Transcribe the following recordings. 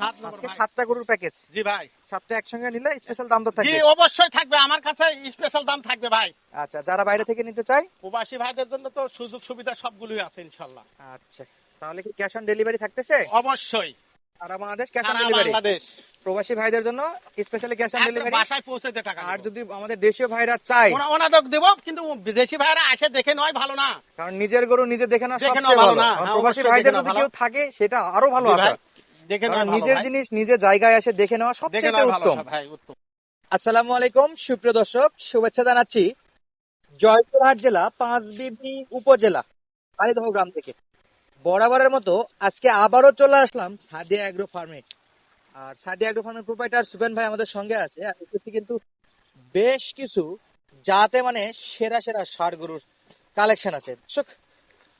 আজকে সাতটা গরুর প্যাকেজ জি ভাই। সাতটা একসঙ্গে নিলে স্পেশাল দাম তো জি অবশ্যই থাকবে আমার কাছে স্পেশাল দাম থাকবে ভাই। আচ্ছা যারা বাইরে থেকে নিতে চায়? প্রবাসী ভাইদের জন্য তো সুযোগ সুবিধা সবগুলোই আছে ইনশাল্লাহ। আচ্ছা তাহলে কি ক্যাশ অন ডেলিভারি থাকতেছে? অবশ্যই। Bangladesh cash on delivery Bangladesh. প্রবাসী ভাইদের জন্য স্পেশালি ক্যাশ অন ডেলিভারি বাসায় পৌঁছে টাকা আর যদি আমাদের দেশীয় ভাইরা চায়? ওনা- ওনাদের দেব কিন্তু বিদেশি ভাইরা আসে দেখে নয় ভালো না। কারণ নিজের গরু নিজে দেখে না সবচেয়ে ভালো না। হ্যাঁ, প্রবাসী ভাইদের যদি কেউ থাকে সেটা আরও ভালো জি নিজের জিনিস নিজে জায়গায় এসে দেখে নেওয়া সবচেয়ে উত্তম। আসসালামু আলাইকুম সুপ্রিয় দর্শক শুভেচ্ছা জানাচ্ছি জয়পুরহাট জেলা পাঁচবিবি উপজেলা কালীদহ গ্রাম থেকে। বরাবরের মতো আজকে আবারও চলে আসলাম সাদিয়া অ্যাগ্রো ফার্মে আর সাদিয়া অ্যাগ্রো ফার্মের প্রোপাইটার সুবেন ভাই আমাদের সঙ্গে আছে আর এসেছি কিন্তু বেশ কিছু যাতে মানে সেরা সেরা ষাড় গরুর কালেকশন আছে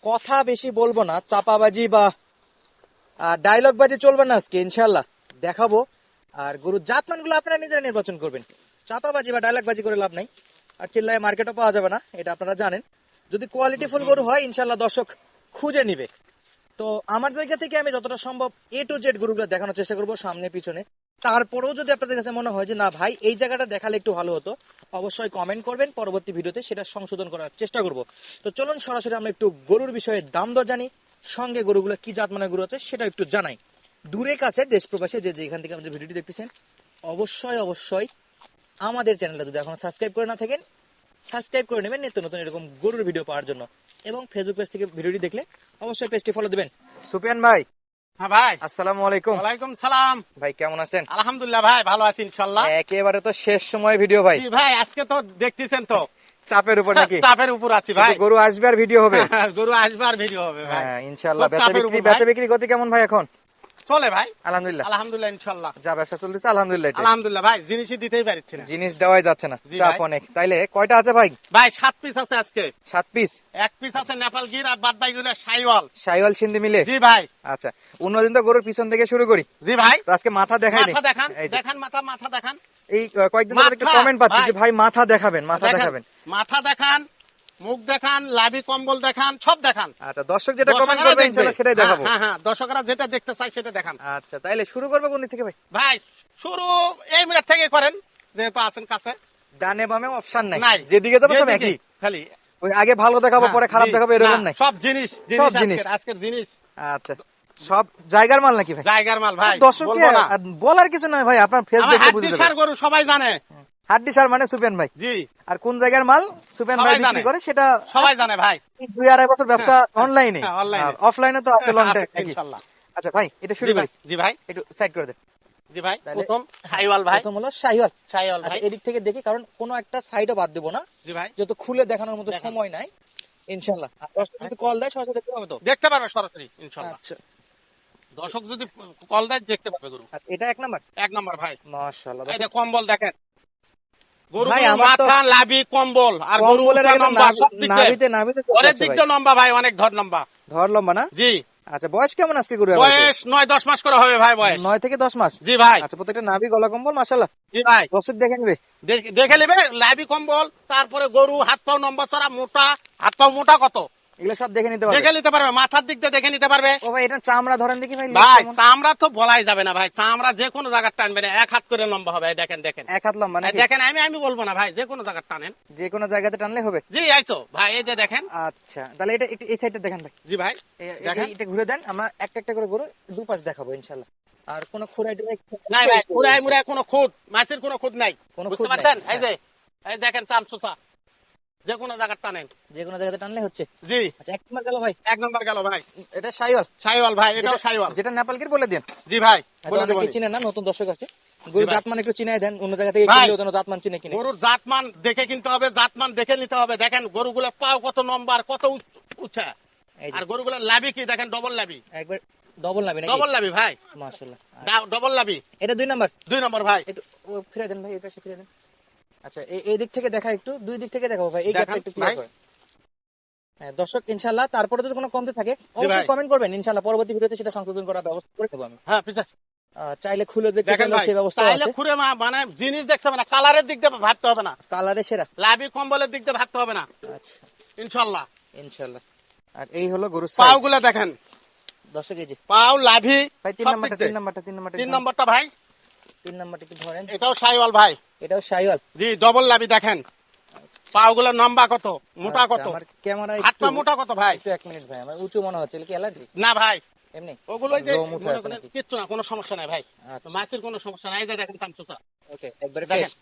কথা বেশি বলব না চাপাবাজি বা ডায়লগ বাজি চলবে না আজকে ইনশাল্লাহ দেখাবো। আর গরুর জাতমানগুলো আপনারা নিজেরা নির্বাচন করবেন। চাপাবাজি বা ডায়লগ বাজি করে লাভ নাই। আর চিল্লায় মার্কেটও পাওয়া যাবে না, এটা আপনারা জানেন। যদি কোয়ালিটি ফুল গরু হয় ইনশাল্লাহ দর্শক খুঁজে নিবে। তো আমার জায়গা থেকে আমি যতটা সম্ভব এ টু জেড গরুগুলো দেখানোর চেষ্টা করব সামনে, পিছনে। তারপরেও যদি আপনাদের কাছে মনে হয় যে, না ভাই, এই জায়গাটা দেখালে একটু ভালো হতো, অবশ্যই কমেন্ট করবেন। পরবর্তী ভিডিওতে সেটা সংশোধন করার চেষ্টা করব। তো চলুন, সরাসরি আমরা একটু গরুর বিষয়ে দাম দর জানি। সঙ্গে গরুগুলো কি জাত মানের গরু আছে সেটা একটু জানাই। দূরে কাছে দেশ প্রবাসে যে যেখান থেকে আমাদের ভিডিওটি দেখতেছেন অবশ্যই অবশ্যই আমাদের চ্যানেলটা যদি এখনও সাবস্ক্রাইব করে না থাকেন সাবস্ক্রাইব করে নেবেন নিত্য নতুন এরকম গরুর ভিডিও পাওয়ার জন্য। এবং ফেসবুক পেজ থেকে ভিডিওটি দেখলে অবশ্যই পেজটি ফলো দিবেন। সুপিয়ান ভাই। হ্যাঁ ভাই। আসসালামু আলাইকুম। ওয়ালাইকুম সালাম। ভাই কেমন আছেন? আলহামদুলিল্লাহ ভাই ভালো আছি ইনশাল্লাহ। একেবারে তো শেষ সময় ভিডিও ভাই। ভাই আজকে তো দেখতেছেন তো। চাপের উপর নাকি? চাপের উপর আছি ভাই। গরু আসবে আর ভিডিও হবে? গরু আসবার ভিডিও হবে ভাই। হ্যাঁ ইনশাআল্লাহ। বেচা বিক্রি বেচা বিক্রি গতি কেমন ভাই এখন? চলে ভাই। আলহামদুলিল্লাহ। আলহামদুলিল্লাহ ইনশাল্লাহ যা ব্যবসা চলতেছে আলহামদুলিল্লাহ আলহামদুলিল্লাহ ভাই জিনিসই দিতেই পারছি না। জিনিস দেওয়াই যাচ্ছে না। চাপ অনেক। তাইলে কয়টা আছে ভাই? ভাই সাত পিস আছে আজকে। সাত পিস? এক পিস আছে নেপাল গির আর বাদ বাকি গুলো সাইওয়াল সাইওয়াল সিন্ধি মিলে? জি ভাই। আচ্ছা অন্যদিন তো গরুর পিছন থেকে শুরু করি। জি ভাই। আজকে মাথা দেখাই মাথা দেখান দেখান মাথা মাথা দেখান। এই কয়েকদিন ধরে একটু কমেন্ট পাচ্ছি যে ভাই মাথা দেখাবেন মাথা দেখাবেন। মাথা দেখান মুখ দেখান লাভি কম্বল দেখান সব দেখান। আচ্ছা দর্শক যেটা কমেন্ট করবে ইনশাআল্লাহ সেটাই দেখাবো। হ্যাঁ হ্যাঁ দর্শকরা যেটা দেখতে চাই সেটা দেখান। আচ্ছা তাইলে শুরু করব কোন দিক থেকে ভাই? ভাই শুরু এই মিনিট থেকে করেন যেহেতু আছেন কাছে। ডানে বামে অপশন নাই। যেদিকে যাব সব একই। খালি। ওই আগে ভালো দেখাবো হ্যাঁ, পরে খারাপ দেখাবো এরকম নাই। সব জিনিস জিনিস। আজকের জিনিস। আচ্ছা। সব জায়গার মাল নাকি ভাই? জায়গার মাল ভাই দর্শককে বলার কিছু নয় ভাই আপনার ফেস আমার হাড্ডি সার গরু সবাই জানে। হাড্ডি সার মানে সুপেন ভাই। জি। আর কোন জায়গার মাল সুপেন ভাই বিক্রি করে সেটা সবাই জানে ভাই। দুই আড়াই বছর ব্যবসা অনলাইনে হ্যাঁ, online এ। অফলাইনে তো আছে লং আচ্ছা ভাই এটা শুরু করি। জি ভাই। একটু সাইড করে দেন। জি ভাই প্রথম সাইওয়াল ভাই। প্রথম হলো আচ্ছা ভাই। এদিক থেকে দেখি কারণ কোনো একটা সাইডও বাদ দেবো না। জি ভাই। যত খুলে দেখানোর মতো সময় নাই ইনশাল্লাহ। দশটা যদি কল দেয় সরাসরি দেখতে হবে তো? দেখতে পারবে সরাসরি ইনশাল্লাহ। আচ্ছা। দর্শক যদি কল দেয় দেখতে পাবে গরু। আচ্ছা এটা এক নাম্বার? এক নম্বর ভাই। মাশাআল্লাহ। যে কম্বল দেখেন। গরু তো- মাথা লাভি কম্বল। আর গরু লম্বা সব দিক। নাভিতে নাভিতে অনেক দিক। দিয়ে লম্বা ভাই অনেক ধর লম্বা। ধর লম্বা না? জি। আচ্ছা বয়স কেমন আজকে গরু বয়স নয় দশ মাস করে হবে ভাই বয়স। নয় থেকে দশ মাস? জি ভাই। আচ্ছা প্রত্যেকটা নাভি গলা কম্বল জি ভাই। দর্শক দেখে নেবে? দেখে নেবে লাভি কম্বল তারপরে গরু হাত পাও নম্বর ছাড়া মোটা। হাত পাও মোটা কত? এগুলো সব দেখে নিতে পারবে। দেখে নিতে পারবে মাথার দিক দিয়ে দেখে নিতে পারবে। ও ভাই এটা চামড়া ধরেন দেখি ভাই ভাই চামড়া তো বলাই যাবে না ভাই চামড়া যে কোনো জায়গার টানবে না এক হাত করে লম্বা হবে দেখেন দেখেন। এক হাত লম্বা নাকি? দেখেন আমি আমি বলব না ভাই যে কোনো জায়গার টানেন। যে কোনো জায়গাতে টানলে হবে? জি আইসো ভাই এই যে দেখেন। আচ্ছা তাহলে এটা একটু এই সাইডটা দেখেন ভাই। জি ভাই দেখেন। এটা ঘুরে দেন আমরা একটা একটা করে গরু দুপাশ দেখাবো ইনশাল্লাহ আর কোন খুঁড়াই টুড়াই নাই ভাই পুরাই মুরাই কোনো খুদ মাছের কোনো খুদ নাই কোনো বুঝতে পারছেন? এই যে এই দেখেন চামচুচা যে কোনো জায়গার টানেন যে কোনো জায়গাতে টানলে হচ্ছে? জি। আচ্ছা এক নম্বর গেল ভাই? এক নম্বর গেল ভাই। এটা সাইওয়াল সাইওয়াল ভাই এটাও সাইওয়াল যেটা নেপালকে বলে দেন। জি ভাই বলে অনেকে দেবনি। না নতুন দর্শক আছে। গরু জাতমান একটু চিনাই দেন অন্য জায়গা থেকে। কিনলেও যেন জাতমান চিনে কিনে। গরুর জাতমান দেখে কিনতে হবে জাতমান দেখে নিতে হবে। দেখেন গরুগুলো পাও কত নম্বর কত উচ্চ- আর গরুগুলোর লাভি কি? দেখেন ডবল লাভি একবার ডবল নাবি নাকি? ডবল লাভি ভাই। মাশাআল্লাহ। ডবল লাভি এটা দুই নাম্বার? দুই নম্বর ভাই। একটু ফিরে দেন ভাই পাশে ফিরে দেন। আচ্ছা এই দিক থেকে দেখা একটু দুই দিক থেকে দেখাবো ভাই। এই গ্যাপটা একটু ক্লিয়ার। করে হ্যাঁ দর্শক ইনশাআল্লাহ তারপরে যদি কোনো কমতে থাকে অবশ্যই কমেন্ট করবেন। ইনশাআল্লাহ পরবর্তী ভিডিওতে সেটা সংশোধন করার ব্যবস্থা করে দেবো আমি। হ্যাঁ চাইলে খুলে দেখতে দেখেন সেই ব্যবস্থা আছে। মা- মানে জিনিস দেখতে হবে না কালারের দিক দিয়ে ভাবতে হবে না। কালারে সেরা। লাভি কম্বলের দিক দিয়ে ভাবতে হবে না। আচ্ছা। ইনশাল্লাহ ইনশাআল্লাহ। আর এই হলো গরুর পাও সাইজগুলো দেখেন। দর্শক এই যে। পাও লাভি ভাই তিন নাম্বারটা তিন নাম্বারটা তিন নাম্বারটা তিন নম্বরটা ভাই। তিন নাম্বারটা একটু ধরেন। এটাও সাইওয়াল ভাই। এটাও শাইওয়াল জি ডবল লাভি দেখেন। লম্বা কত? মোটা আচ্ছা, কত? আমার ক্যামেরা একটু মোটা কত ভাই? একটু এক মিনিট ভাই আমার উঁচু মনে হচ্ছে কি অ্যালার্জি না ভাই। এমনি? ওগুলো যে কিচ্ছু না কোনো সমস্যা নাই ভাই। আচ্ছা। মাছের কোনো সমস্যা নাই দেখেন ওকে একবারে দেখেন। ফ্রেশ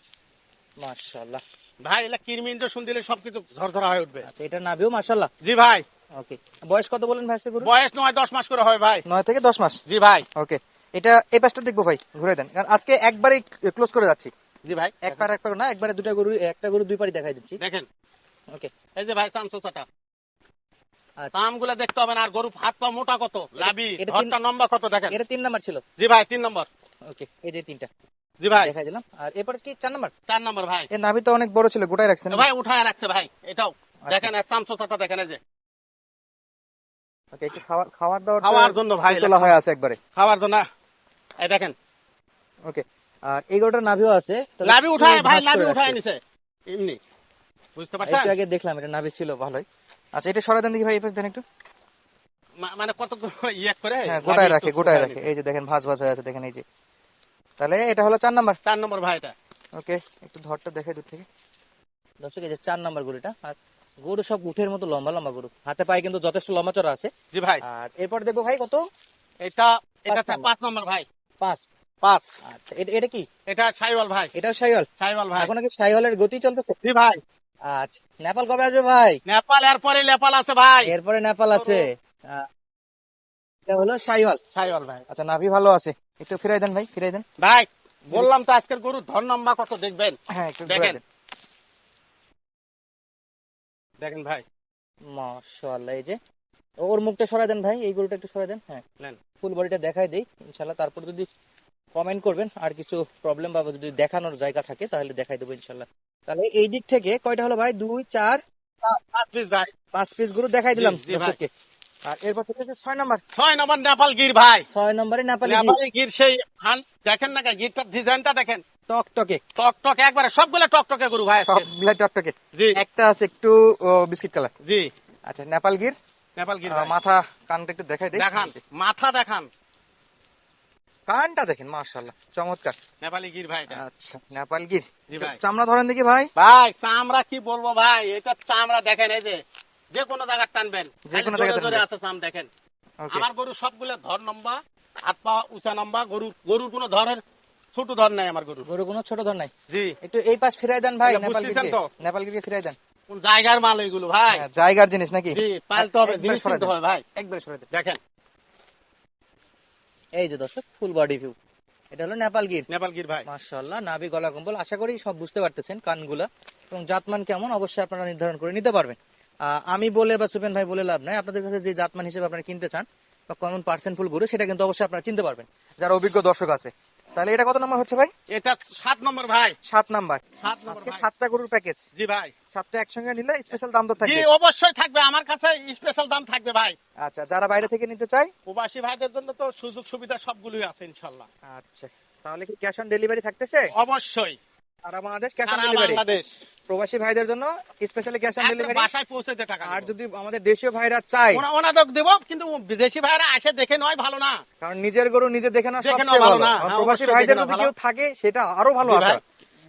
মাশাআল্লাহ। ভাই এলা কিরমি ইঞ্জেকশন দিলে সবকিছু ঝরঝরা হয়ে উঠবে। আচ্ছা এটা নাভিও মাশাআল্লাহ? জি ভাই। ওকে। বয়স কত বলেন ভাই গরু বয়স নয় দশ মাস করে হয় ভাই। নয় থেকে দশ মাস? জি ভাই। ওকে। এটা এই পাশটা দেখব ভাই ঘুরে দেন। কারণ আজকে একবারেই ক্লোজ করে যাচ্ছি। জি ভাই একবার একবার না একবারে দুটা গরু একটা গরু দুই পারি দেখাই দিচ্ছি। দেখেন। ওকে এই যে ভাই চামচুচাটা আচ্ছা। দাম দেখতে হবে না আর গরু হাত পা মোটা কত? তিন- ঘরটা লম্বা কত দেখেন? এটা তিন নাম্বার ছিল। জি ভাই তিন নম্বর। ওকে এই যে তিনটা। জি ভাই। দেখাই দিলাম। আর এরপরে কি চার নাম্বার? চার নম্বর ভাই। এর নাভি তো অনেক বড় ছিল গোটাই রাখছেন। ভাই উঠায় রাখছে ভাই এটাও। দেখেন চামচুচাটা দেখেন এই যে। ওকে একটু খাবার খাবার দাবার খাওয়ার জন্য ভাই তোলা হয়ে আছে একবারে। খাওয়ার জন্য এই দেখেন। ওকে আর নাভিও আছে লাভি উঠায় ভাই করে উঠায় নিছে। এমনি। বুঝতে একটু পারছেন? আগে দেখলাম এটা নাভি ছিল ভালোই। আচ্ছা এটা সরাই দেন দেখি ভাই এই পাশে দেন একটু। মানে কত ইয়ে করে? হ্যাঁ গোটায় রাখে গোটায় রাখে। এই যে দেখেন ভাঁজ ভাঁজ হয়ে আছে দেখেন এই যে। তাহলে এটা হলো চার নাম্বার। চার নম্বর ভাই এটা। ওকে একটু ধরটা দেখাই দূর থেকে। দর্শক এই যে চার নাম্বার গরুটা আর গরু সব উঠের মতো লম্বা লম্বা গরু। হাতে পায়ে কিন্তু যথেষ্ট লম্বা চড়া আছে। জি ভাই। আর এরপর দেখব ভাই কত? এটা এটা পাঁচ নম্বর ভাই। পাঁচ। পাঁচ। আচ্ছা এটা এটা কি? এটা সাইওয়াল ভাই। এটাও সাইওয়াল? সাইওয়াল ভাই। এখন কি সাইওয়ালের গতি চলতেছে? জি ভাই। আচ্ছা নেপাল কবে আসবে ভাই? নেপাল এরপরে নেপাল আছে ভাই। এরপরে নেপাল আছে। এটা হলো সাইওয়াল। সাইওয়াল ভাই। আচ্ছা নাভি ভালো আছে। একটু ফিরাই দেন ভাই ফিরাই দেন। ভাই বললাম তো আজকের গরু ধর নম্বা কত দেখবেন? হ্যাঁ একটু দেখেন। দেখেন ভাই। মাশাআল্লাহ এই যে ওর মুখটা সরাই দেন ভাই এই গরুটা একটু সরাই দেন হ্যাঁ। ফুল বডিটা দেখাই দেই ইনশাল্লাহ তারপর যদি কমেন্ট করবেন আর কিছু প্রবলেম বা যদি দেখানোর জায়গা থাকে তাহলে দেখাই দেবো ইনশাল্লাহ তাহলে এই দিক থেকে কয়টা হলো ভাই? দুই চার পাঁচ পিস ভাই। পাঁচ পিস গরু দেখাই দিলাম। দর্শককে। আর এরপর থেকে হচ্ছে ছয় নাম্বার। ছয় নম্বর নেপাল গির ভাই। ছয় নম্বরে নেপালি নেপালি গির সেই হান দেখেন না গিরটার ডিজাইনটা দেখেন। টকটকে। টক টক একবারে সবগুলো টক টকে গরু ভাই। সবগুলা টকটকে। জি। একটা আছে একটু বিস্কিট কালার। জি। আচ্ছা নেপাল গির। নেপাল গির মাথা কানটা একটু দেখাই দেই। দেখান মাথা দেখান। কানটা দেখেন মাশাআল্লাহ চমৎকার। নেপালি গির ভাই আচ্ছা নেপাল গির। চামড়া ধরেন দেখি ভাই। ভাই চামড়া কি বলব ভাই? এটা চামড়া দেখেন এই যে যে কোনো জায়গা টানবেন। যে কোনো জোরে টানবেন। আছে চাম দেখেন। আমার গরু সবগুলো ধর নম্বা হাত পা উঁচা নম্বা গরু গরুর কোনো ধরের ছোট ধর নাই আমার গরু গরু কোনো ছোট ধর নাই। জি। একটু এই পাশ ফিরাই দেন ভাই নেপাল তো? নেপাল গিরকে ফিরাই দেন। কোন জায়গার মাল এগুলো ভাই? হ্যাঁ, জায়গার জিনিস নাকি? জি হবে জিনিস কিনতে হবে ভাই। একবার সরে দেখেন। এই যে দর্শক ফুল বডি ভিউ এটা হলো নেপাল গির। নেপাল গির ভাই। মাশাআল্লাহ নাভি গলা কম্বল। আশা করি সব বুঝতে পারতেছেন কানগুলা। এবং জাতমান কেমন অবশ্যই আপনারা নির্ধারণ করে নিতে পারবেন। আমি বলে বা সুপেন ভাই বলে লাভ নাই। আপনাদের কাছে যে জাতমান হিসেবে আপনারা কিনতে চান বা কমন পার্সেন্ট ফুল গরু সেটা কিন্তু অবশ্যই আপনারা চিনতে পারবেন। যারা অভিজ্ঞ দর্শক আছে। তাহলে এটা কত নম্বর হচ্ছে ভাই? এটা সাত নম্বর ভাই। সাত নাম্বার। সাত নম্বর সাতটা গরুর প্যাকেজ জি ভাই। সাতটা একসঙ্গে নিলে স্পেশাল দাম তো থাকবে। অবশ্যই থাকবে। আমার কাছে স্পেশাল দাম থাকবে ভাই। আচ্ছা যারা বাইরে থেকে নিতে চায়? প্রবাসী ভাইদের জন্য তো সুযোগ সুবিধা সবগুলোই আছে আচ্ছা তাহলে কি ক্যাশ অন ডেলিভারি থাকতেছে? অবশ্যই। সারা বাংলাদেশ ক্যাশ অন ডেলিভারি প্রবাসী ভাইদের জন্য স্পেশালি ক্যাশ অন ডেলিভারি বাসায় পৌঁছে দিয়ে টাকা আর যদি আমাদের দেশীয় ভাইরা চায়? ওনা- ওনাদের দেবো কিন্তু বিদেশি ভাইরা আসে দেখে নয় ভালো না। কারণ নিজের গরু নিজে দেখে না সবচেয়ে ভালো না। হ্যাঁ, প্রবাসী ভাইদের যদি কেউ থাকে সেটা আরও ভালো আশা।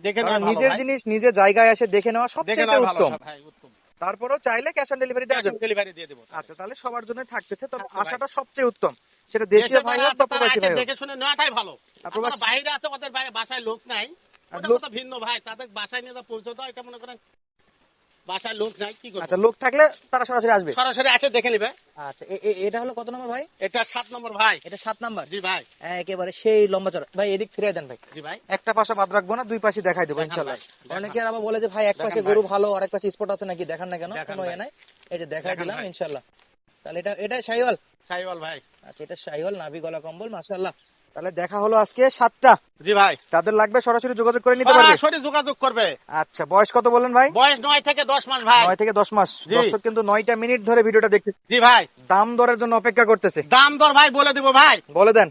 দেখে নেওয়া নিজের জিনিস নিজে জায়গায় এসে দেখে নেওয়া সবচেয়ে উত্তম। তারপরেও চাইলে ক্যাশ অন ডেলিভারি দেওয়া যাবে ডেলিভারি দিয়ে দেবো আচ্ছা তাহলে সবার জন্য থাকতেছে তবে আচ্ছা আশাটা সবচেয়ে উত্তম। সেটা দেশীয় ভাই হোক বা প্রবাসী ভাই দেখে শুনে নেওয়াটাই ভালো। আপনারা বাইরে আছে ওদের বাইরে বাসায় লোক নাই। ওটা ভিন্ন ভাই তাদের বাসায় নিয়ে যা পৌঁছে দাও এটা মনে করেন বাসায় লোক নাই কি করব? আচ্ছা লোক থাকলে তারা সরাসরি আসবে? সরাসরি আসে দেখে নিবে। আচ্ছা এ- এ- এটা হলো কত নম্বর ভাই? এটা সাত নম্বর ভাই। এটা সাত নাম্বার? জি ভাই। একেবারে সেই লম্বা চড়া। ভাই এদিক ফিরে দেন ভাই। জি ভাই। একটা পাশে বাদ রাখব না দুই পাশে দেখাই দেবো ইনশাল্লাহ। অনেকে আবার বলে যে ভাই এক পাশে গরু ভালো আর এক পাশে স্পট আছে নাকি? দেখান না কেন? কোনো ভাই। ইয়ে নাই। এই যে দেখাই দিলাম। ইনশাল্লাহ। তাহলে এটা এটা শাহিওয়াল? সাইওয়াল ভাই। আচ্ছা এটা শাহিওয়াল নাভি গলা কম্বল মাশাআল্লাহ। তাহলে দেখা হলো আজকে সাতটা। জি ভাই। যাদের লাগবে সরাসরি যোগাযোগ করে নিতে পারবে। সরাসরি যোগাযোগ করবে। আচ্ছা বয়স কত বললেন ভাই? বয়স নয় থেকে দশ মাস ভাই। নয় থেকে দশ মাস। দর্শক কিন্তু নয়টা মিনিট ধরে ভিডিওটা দেখতে জি ভাই। দাম দরের জন্য অপেক্ষা করতেছে। দাম দর ভাই বলে দিব ভাই। বলে দেন।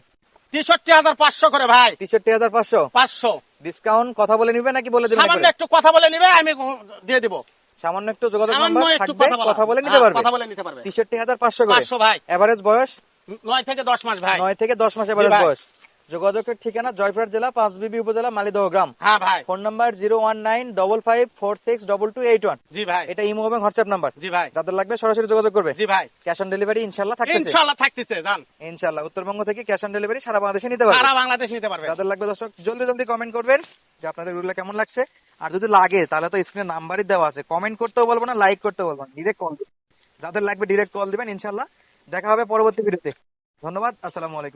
তেষট্টি হাজার পাঁচশো করে ভাই। তেষট্টি হাজার পাঁচশো? পাঁচশো। ডিসকাউন্ট কথা বলে নিবে নাকি বলে দেবেন সামান্য একটু কথা বলে নিবে আমি দিয়ে দিব। সামান্য একটু যোগাযোগ নাম্বার থাকবে কথা বলে। নিতে হ্যাঁ, পারবে। কথা বলে নিতে পারবে। তেষট্টি হাজার পাঁচশো করে। পাঁচশো ভাই। এভারেজ বয়স? নয় থেকে দশ মাস ভাই। নয় থেকে দশ মাস ভাই। বয়স। যোগাযোগের ঠিকানা জয়পুরহাট জেলা পাঁচবিবি উপজেলা মালিদহ গ্রাম হ্যাঁ ভাই। Phone number zero one nine double five four six double two eight one. জি ভাই। এটা ইমো এবং হোয়াটসঅ্যাপ নাম্বার। জি ভাই। যাদের লাগবে সরাসরি যোগাযোগ করবে। জি ভাই। ক্যাশ অন ডেলিভারি ইনশাল্লাহ থাকতেছে। ইনশাল্লাহ থাকতেছে জান। ইনশাল্লাহ উত্তরবঙ্গ থেকে ক্যাশ অন ডেলিভারি সারা বাংলাদেশে নিতে পারবে। সারা বাংলাদেশ নিতে পারবে। যাদের লাগবে দর্শক জলদি জলদি কমেন্ট করবেন যে আপনাদের গরুগুলো কেমন লাগছে। আর যদি লাগে তাহলে তো স্ক্রিনে নাম্বারই দেওয়া আছে। কমেন্ট করতেও বলব না লাইক করতেও বলব না ডিরেক্ট কল যাদের লাগবে ডিরেক্ট কল দিবেন ইনশাল্লাহ দেখা হবে পরবর্তী ভিডিওতে। ধন্যবাদ আসসালামু আলাইকুম।